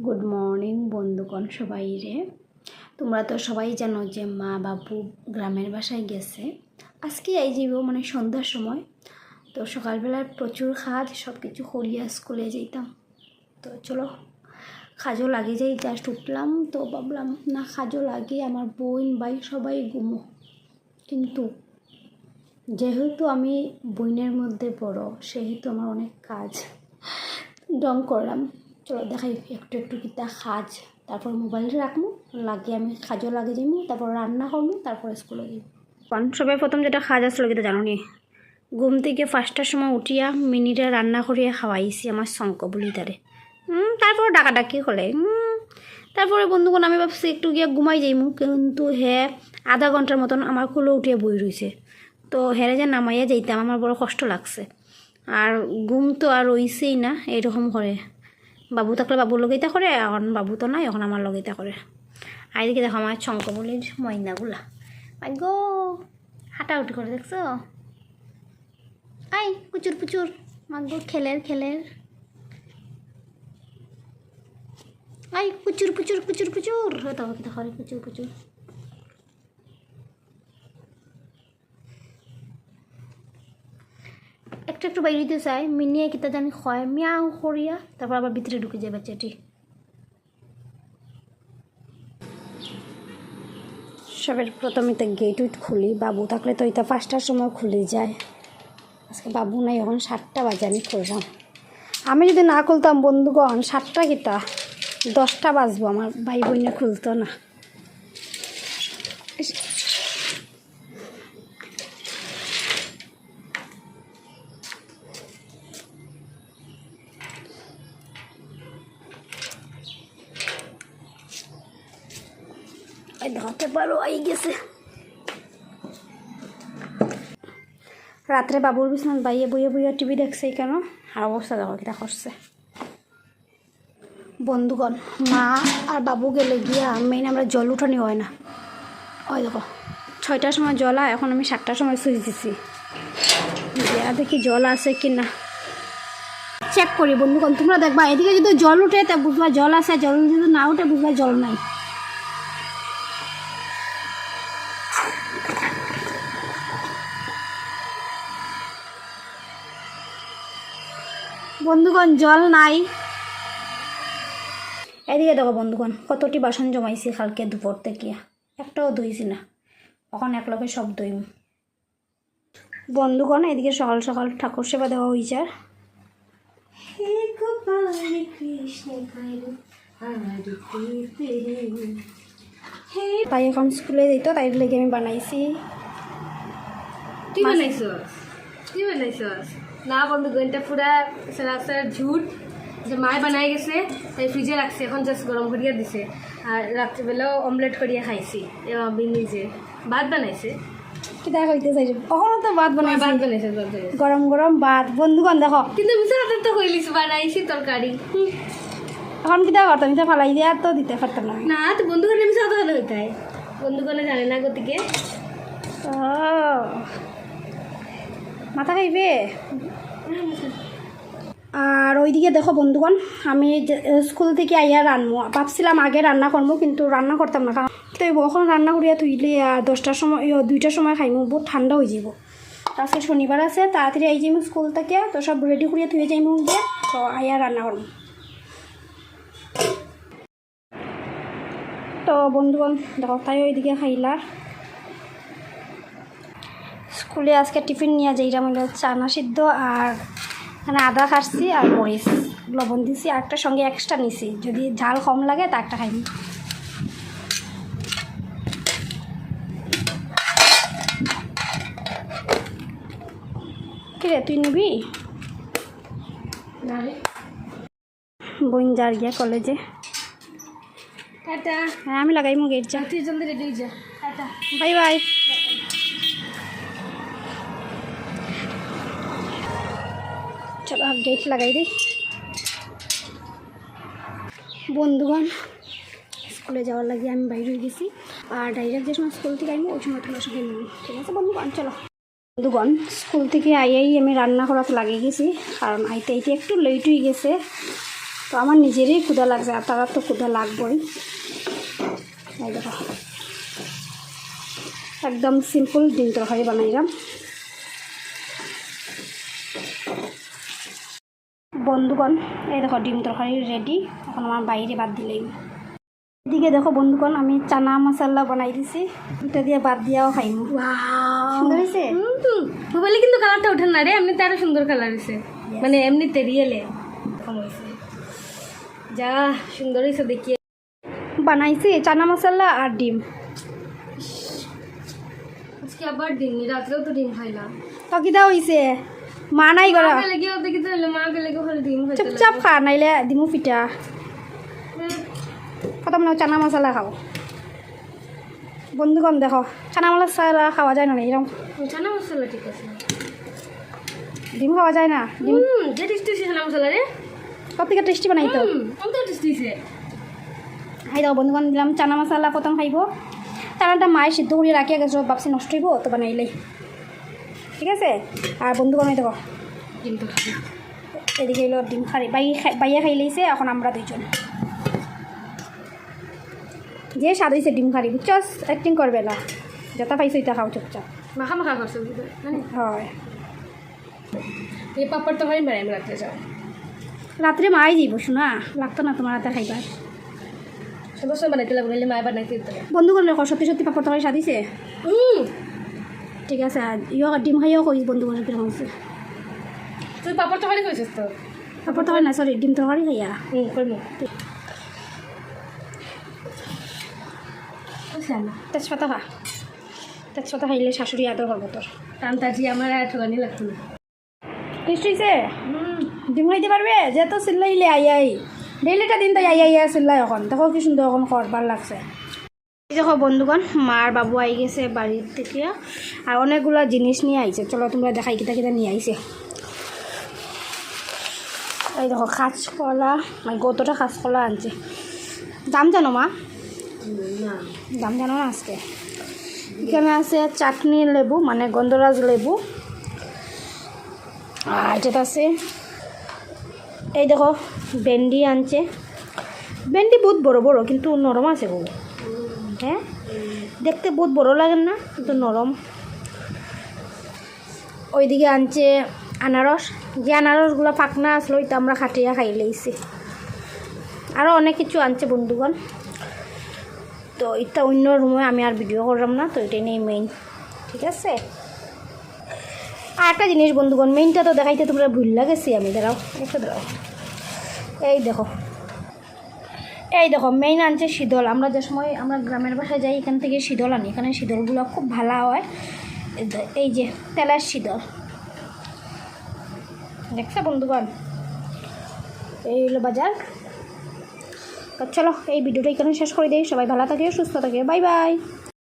Good morning বন্ধুগণ সবাই রে তোমরা তো সবাই জানো যে মা বাবু গ্রামের বাসায় গেছে। আজকে এই যাইব মানে সন্ধ্যার সময়, তো সকালবেলায় প্রচুর খাদ সব কিছু করিয়া স্কুলে যেতাম তো চলো খাজও লাগে যাই জাস্ট উঠলাম, তো ভাবলাম, না খাজও লাগে আমার বোন, ভাই সবাই ঘুমো। কিন্তু যেহেতু আমি বইনের মধ্যে বড়, সেহেতু আমার অনেক কাজ। ডং করলাম। চলো দেখাই, একটু একটু কিতা খাজ তারপর মোবাইল রাখব লাগে আমি খাজও লাগে যাইমু তারপর রান্না করব তারপর স্কুলে কারণ সবাই প্রথম যেটা খাজ আসলো কিন্তু জানো নি? ঘুম থেকে পাঁচটার সময় উঠিয়া মিনিটে রান্না করিয়া খাওয়াইছি আমার শঙ্ক বলি তারে। তারপর ডাকাডাকি হলে তারপরে বন্ধুগণ আমি ভাবছি একটু গিয়া ঘুমাই যাইমু, কিন্তু হে আধা ঘণ্টার মতন আমার কুলো উঠিয়ে বই রইছে। তো হেরে যে নামাইয়া যাইতাম, আমার বড় কষ্ট লাগছে। আর ঘুম তো আর রইছেই না এইরকম করে বাবু থাকলে বাবুর লগেইতা করে, এখন বাবু তো নাই, এখন আমার লগেইতা করে। আর এদিকে দেখো আমার শঙ্কবলির ময়নাগুলা। গো হাঁটাহুটি করে দেখছ? আই পুচুর পুচুর, মাগো, খেলের খেলের। আই পুচুর পুচুর পুচুর পুচুর। হতো দেখো প্রচুর পুচুর। একটু একটু বাইরে দিতে চাই। মিনিয়ে কিতা জানি খয় মিয়াও করিয়া তারপর আবার ভিতরে ঢুকে যায় বাচ্চাটি। সবের প্রথমে তো গেট উইট খুলি। বাবু থাকলে তো এটা পাঁচটার সময় খুলে যায়। আজকে বাবু নাই, এখন সাতটা বাজে, আমি খুললাম। আমি যদি না খুলতাম, বন্ধুগণ, সাতটা কিতা? দশটা বাজবো, আমার ভাই বোনে খুলতো না। পারো আই গেছে। রাত্রে বাবুর বিছনাত বাইয়ে বইয়ে বইয়ে টিভি দেখছে কেন? আর অবস্থা দেখো কিটা করছে। বন্ধুগণ, মা আর বাবু গেলে গিয়া মেইন আমরা জল উঠানি হয় না। ওই দেখো, ছয়টার সময় জল হয় এখন আমি সাতটার সময় সুইচ দিছি। দিয়া দেখি জল আছে কি না চেক করি বন্ধুগণ, তোমরা দেখবা, এদিকে যদি জল উঠে তা বুঝবা জল আছে, জল যদি না উঠে বুঝবা জল নাই। বন্ধুগণ জল নাই। এদিকে দেখো বন্ধুগণ কতটি বাসন জমাইছি কালকে দুপুর থেকে। একটাও ধুইছি না। এখন একলগে সব ধুইম। বন্ধুগণ এদিকে সকাল সকাল ঠাকুর সেবা দেওয়া হয়েছে আর তাই এখন স্কুলে যেত তাই লেগে আমি বানাইছি। কি কি না বন্ধু গনটা পুরা সরাসর ঝুট যে মায় বানাই গেছে তাই ফ্রিজে রাখছে এখন জাস্ট গরম করিয়া দিছে। আর রাত্রিবেলাও অমলেট করিয়া খাইছি এবার নিজে। ভাত বানাইছে? কিতা কইতে চাইছো? কখনো তো ভাত ভাত ভাত বানাইছে। গরম গরম ভাত। বন্ধুগণ দেখো। কিন্তু মিশা রাতে তো কইলিস বানাইছি তরকারি। এখন কিতা করতাম এটা ফালাই দিয়ে তো দিতে পারতাম না। না তো বন্ধু করে মিশা হলে হইতাই জানে না গতিকে? ও। মাথা খাইবে? আর ওইদিকে দেখো বন্ধুগণ, আমি স্কুল থেকে আইয়া রান্নবো ভাবছিলাম আগে রান্না করব কিন্তু রান্না করতাম না তো এখন রান্না করিয়া আর দশটার সময় দুইটার সময় খাইমু, বহুত ঠান্ডা হয়ে যাব আজকে শনিবার আছে, তাড়াতাড়ি আই যাইমু স্কুল থেকে, তো সব রেডি করিয়া থুয়ে যাইমু গিয়ে, তো আইয়া রান্না করব তো বন্ধুগণ, দেখো তাই ওইদিকে খাইলা। স্কুলে আজকে টিফিন নিয়ে যাই। যেমন চানা সিদ্ধ আর এখানে আদা খাচ্ছি আর মরিচ। লবণ দিছি আর একটা সঙ্গে এক্সট্রা নিছি। যদি ঝাল কম লাগে তা একটা খাইনি। কিরে তুই নিবি? বোন যার গিয়া কলেজে। টাটা। হ্যাঁ আমি লাগাই মু গেট যা তুই জলদি রেডি হয়ে যা। টাটা। Bye bye. চলো গেট লাগাই দিই। বন্ধুগণ, স্কুলে যাওয়ার লাগে আমি বাইরে হয়ে গেছি। আর ডাইরেক্ট যে সময় স্কুল থেকে আইবো, ওই সময় তোমার সঙ্গে নেব ঠিক আছে বন্ধুগণ? চলো। বন্ধুগণ স্কুল থেকে আইয়াই আমি রান্না করাতে লাগিয়ে গেছি। কারণ আইতে আইতে একটু লেট হয়ে গেছে। তো আমার নিজেরই ক্ষুধা লাগছে, আর তারা তো ক্ষুধা লাগবেই। দেখো। একদম সিম্পল ডিম তরকারি বানাইলাম। বন্ধুগণ এই দেখো ডিম তরকারি রেডি এখন আমার বাইরে বাদ দিলেই। এদিকে দেখো বন্ধুগণ আমি চানা মশলা বানাই দিছি এটা দিয়ে বাদ দিয়াও খাইম সুন্দর হয়েছে? মোবাইলে কিন্তু কালারটা ওঠে না রে এমনিতে আরও সুন্দর কালার হয়েছে। মানে এমনিতে রিয়েলে যা সুন্দর হয়েছে দেখিয়ে। বানাইছি চানা মশলা আর ডিম। আজকে আবার ডিম রাত্রেও তো ডিম খাইলাম তো কিতা হয়েছে মা নাই করা মাকে লেগে দেখি তো হলো মাকে লেগে হলে ডিম চুপচাপ খা নাইলে দিমু পিঠা। কত মানে চানা মশলা খাও। বন্ধুগণ দেখো চানা মশলা খাওয়া যায় না এরকম। চানা মশলা ঠিক আছে। ডিম খাওয়া যায় না ডিম যে টেস্টি চানা মশলা রে। কত থেকে টেস্টি বানাই তো। টেস্টি খাই দাও বন্ধুগণ দিলাম চানা মশলা প্রথম খাইব। চানাটা মায়ে সিদ্ধ করে রাখিয়া গেছো ভাবছি নষ্ট হইব তো বানাইলেই। ঠিক আছে? আর বন্ধু এই দেখো। এদিকে এলো ডিম খাই বাই খাই বাইয়া খাই লইছে এখন আমরা দুইজন। যে স্বাদ হয়েছে ডিম খারি বুঝছস? অ্যাক্টিং করবে না। যেটা পাইছো এটা খাও চুপচাপ। মাখা মাখা করছে হয়। এই পাপড় তো খাই মারাই রাত্রে যাও রাত্রে মাই দিব শোনা। লাগতো না তোমার হাতে খাইবার। সমস্যা বানাইতে লাগবে মায় বানাইতে বন্ধুগণ দেখো সত্যি সত্যি পাপড় তরকারি স্বাদ হুম ঠিক আছে ইয় ডিম খাইও কই বন্ধুগণ কীরকম হয়েছে তুই পাপড় তো খালি করেছিস তো? পাপড় তরকারি না সরি ডিম তরকারি খাইয়া। হুম করব তেজপাতা খা। তেজপাতা খাইলে শাশুড়ি আদর করব তোর। টানতাজি আমার আর ঠকানি লাগতো না। টেস্ট হয়েছে ডিম খাইতে পারবে? যে তো চিল্লাইলে আই আই। ডেইলিটা দিন তাই আই আই চিল্লাই এখন। দেখো কি সুন্দর এখন করবার লাগছে। দেখো বন্ধুগণ, মার বাবু আই গেছে বাড়ির থেকে। আর অনেকগুলো জিনিস নিয়ে আইছে। চলো তোমরা দেখাই কিতা কিতা নিয়ে আইছে। এই দেখো, কাঁচকলা মানে কতটা কাঁচকলা আনছে। দাম জানো মা? দাম জানো না আজকে? এখানে আছে চাটনি লেবু মানে গন্ধরাজ লেবু। আর যেটা আছে, এই দেখো, ভেন্ডি আনছে। ভেন্ডি বহুত বড় বড়, কিন্তু নরম আছে গো হ্যাঁ দেখতে বহুত বড় লাগে না, কিন্তু নরম। ওইদিকে আনছে আনারস। যে আনারসগুলো ফাঁকনা আসলো, ওইটা আমরা খাটিয়া খাই লইছি। আরও অনেক কিছু আনছে বন্ধুগণ। তো এটা অন্য রুমে আমি আর ভিডিও করলাম না, তো এটাই নেই মেইন ঠিক আছে? আর একটা জিনিস বন্ধুগণ মেইনটা তো দেখাইতে তোমরা ভুল লাগেছি, আমি দাঁড়াও, একটু দাঁড়াও। এই দেখো এই দেখো মেইন আনছে শীতল। আমরা যে সময় আমরা গ্রামের বাসায় যাই, এখান থেকে শীতল আনি। এখানে শীতলগুলো খুব ভালো হয়। এই যে- তেলের শীতল। দেখছে বন্ধুগণ? এই হলো বাজার। তো চলো, এই ভিডিওটা এখানে শেষ করে দিই। সবাই ভালো থাকে, সুস্থ থাকে। Bye bye.